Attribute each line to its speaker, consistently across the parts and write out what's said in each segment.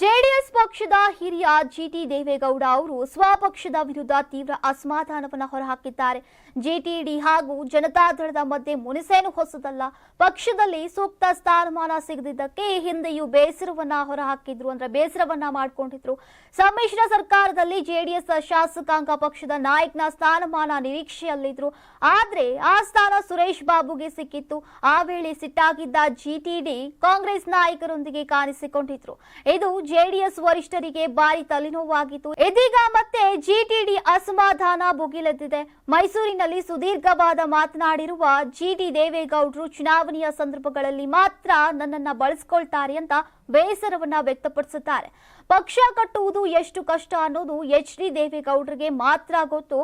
Speaker 1: JDS ಪಕ್ಷದ ಹಿರಿಯ ಜಿಟಿ ದೇವೇಗೌಡ ಅವರು ಸ್ವಪಕ್ಷದ ವಿರುದ್ಧ ತೀವ್ರ ಅಸಮಾಧಾನವನ್ನು ಹೊರಹಾಕಿದ್ದಾರೆ. ಜಿಟಿಡಿ ಹಾಗೂ ಜನತಾದಳದ ಮಧ್ಯೆ ಮುನಿಸೇನು ಹೊಸದಲ್ಲ. ಪಕ್ಷದಲ್ಲಿ ಸೂಕ್ತ ಸ್ಥಾನಮಾನ ಸಿಗದಿದ್ದಕ್ಕೆ ಈ ಹಿಂದೆಯೂ ಬೇಸರವನ್ನ ಹೊರಹಾಕಿದ್ರು ಅಂದ್ರೆ ಬೇಸರವನ್ನ ಮಾಡಿಕೊಂಡಿದ್ರು. ಸಮ್ಮಿಶ್ರ ಸರ್ಕಾರದಲ್ಲಿ ಜೆಡಿಎಸ್ ಶಾಸಕಾಂಗ ಪಕ್ಷದ ನಾಯಕನ ಸ್ಥಾನಮಾನ ನಿರೀಕ್ಷೆಯಲ್ಲಿದ್ರು. ಆದ್ರೆ ಆ ಸ್ಥಾನ ಸುರೇಶ್ ಬಾಬುಗೆ ಸಿಕ್ಕಿತ್ತು. ಆ ವೇಳೆ ಸಿಟ್ಟಾಗಿದ್ದ ಜಿಟಿಡಿ ಕಾಂಗ್ರೆಸ್ ನಾಯಕರೊಂದಿಗೆ ಕಾಣಿಸಿಕೊಂಡಿದ್ರು. ಇದು ಜೆಡಿಎಸ್ ವರಿಷ್ಠರಿಗೆ ಭಾರಿ ತಲೆನೋವಾಗಿತ್ತು. ಇದೀಗ ಮತ್ತೆ ಜಿಟಿಡಿ ಅಸಮಾಧಾನ ಭುಗಿಲೆದ್ದಿದೆ. ಮೈಸೂರಿನಲ್ಲಿ ಸುದೀರ್ಘವಾದ ಮಾತನಾಡಿರುವ ಜಿಟಿ ದೇವೇಗೌಡರು ಚುನಾವಣೆಯ ಸಂದರ್ಭಗಳಲ್ಲಿ ಮಾತ್ರ ನನ್ನನ್ನ ಬಳಸ್ಕೊಳ್ತಾರೆ ಅಂತ ಬೇಸರವನ್ನ ವ್ಯಕ್ತಪಡಿಸುತ್ತಾರೆ. ಪಕ್ಷ ಕಟ್ಟುವುದು ಎಷ್ಟು ಕಷ್ಟ ಅನ್ನೋದು ಎಚ್ ಡಿ ದೇವೇಗೌಡರಿಗೆ ಮಾತ್ರ ಗೊತ್ತು.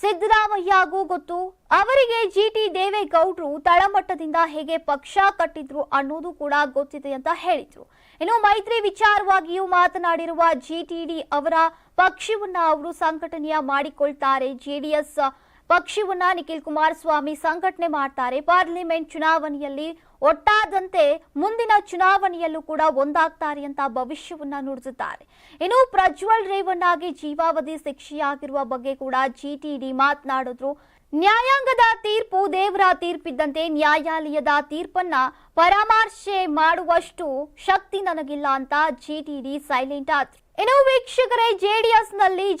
Speaker 1: ಸಿದ್ದರಾಮಯ್ಯಗೂ ಗೊತ್ತು. ಅವರಿಗೆ ಜಿಟಿ ದೇವೇಗೌಡರು ತಳಮಟ್ಟದಿಂದ ಹೇಗೆ ಪಕ್ಷ ಕಟ್ಟಿದ್ರು ಅನ್ನೋದು ಕೂಡ ಗೊತ್ತಿದೆ ಅಂತ ಹೇಳಿದ್ರು. ಇನ್ನು ಮೈತ್ರಿ ವಿಚಾರವಾಗಿಯೂ ಮಾತನಾಡಿರುವ ಜಿಟಿಡಿ ಅವರ ಪಕ್ಷವನ್ನ ಅವರು ಸಂಘಟನೆಯ ಮಾಡಿಕೊಳ್ತಾರೆ. ಜೆಡಿಎಸ್ ಪಕ್ಷವನ್ನ ನಿಖಿಲ್ ಕುಮಾರಸ್ವಾಮಿ ಸಂಘಟನೆ ಮಾಡ್ತಾರೆ. ಪಾರ್ಲಿಮೆಂಟ್ ಚುನಾವಣೆಯಲ್ಲಿ ಒಟ್ಟಾದಂತೆ ಮುಂದಿನ ಚುನಾವಣೆಯಲ್ಲೂ ಕೂಡ ಒಂದಾಗ್ತಾರೆ ಅಂತ ಭವಿಷ್ಯವನ್ನ ನುಡಿದಿದ್ದಾರೆ ಇನ್ನು ಪ್ರಜ್ವಲ್ ರೇವಣ್ಣಗೆ ಜೀವಾವಧಿ ಶಿಕ್ಷೆಯಾಗಿರುವ ಬಗ್ಗೆ ಕೂಡ ಜಿಟಿಡಿ ಮಾತನಾಡಿದ್ರು. ನ್ಯಾಯಾಂಗದ ತೀರ್ಪು ದೇವರ ತೀರ್ಪಿದ್ದಂತೆ ನ್ಯಾಯಾಲಯದ ತೀರ್ಪನ್ನ ಪರಾಮರ್ಶೆ ಮಾಡುವಷ್ಟು ಶಕ್ತಿ ನನಗಿಲ್ಲ ಅಂತ ಜಿಟಿಡಿ ಸೈಲೆಂಟ್ ಆದ್ರು. ಇನ್ನು ವೀಕ್ಷಕರೇ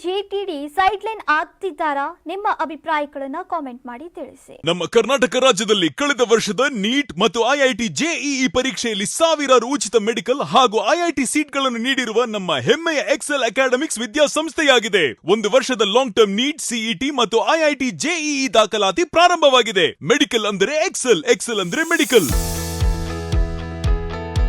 Speaker 1: JTD ಸೈಡ್ ಲೈನ್ ಆಗ್ತಿದ್ದಾರಾ? ನಿಮ್ಮ ಅಭಿಪ್ರಾಯಗಳನ್ನ ಕಾಮೆಂಟ್ ಮಾಡಿ ತಿಳಿಸಿ.
Speaker 2: ನಮ್ಮ ಕರ್ನಾಟಕ ರಾಜ್ಯದಲ್ಲಿ ಕಳೆದ ವರ್ಷದ ನೀಟ್ ಮತ್ತು ಐಐಟಿ ಜೆಇಇ ಪರೀಕ್ಷೆಯಲ್ಲಿ ಸಾವಿರಾರು ಉಚಿತ ಮೆಡಿಕಲ್ ಹಾಗೂ ಐಐಟಿ ಸೀಟ್ಗಳನ್ನು ನೀಡಿರುವ ನಮ್ಮ ಹೆಮ್ಮೆಯ ಎಕ್ಸೆಲ್ ಅಕಾಡೆಮಿಕ್ಸ್ ವಿದ್ಯಾಸಂಸ್ಥೆಯಾಗಿದೆ. ಒಂದು ವರ್ಷದ ಲಾಂಗ್ ಟರ್ಮ್ ನೀಟ್, ಸಿಇಟಿ ಮತ್ತು ಐಐಟಿ ಜೆಇಇ ದಾಖಲಾತಿ ಪ್ರಾರಂಭವಾಗಿದೆ. ಮೆಡಿಕಲ್ ಅಂದರೆ ಎಕ್ಸೆಲ್ ಎಕ್ಸೆಲ್ ಅಂದ್ರೆ ಮೆಡಿಕಲ್.